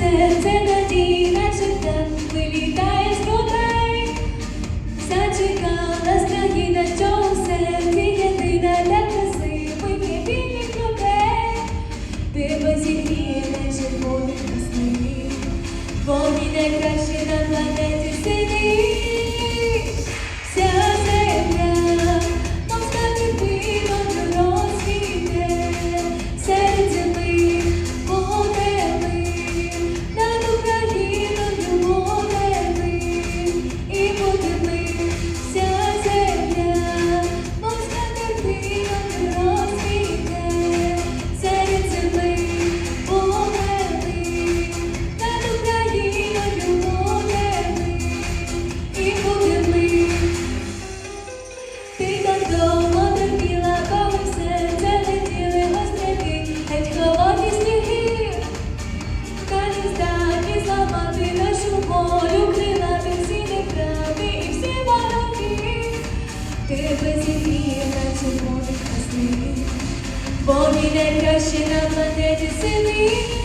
серце тоді, наче птах вилітає з грудей. Зачекала країна, що у серці єдина для красивих і вільних людей. Ти без єдине червоних космів, бо мій ile yaşının necisi mi?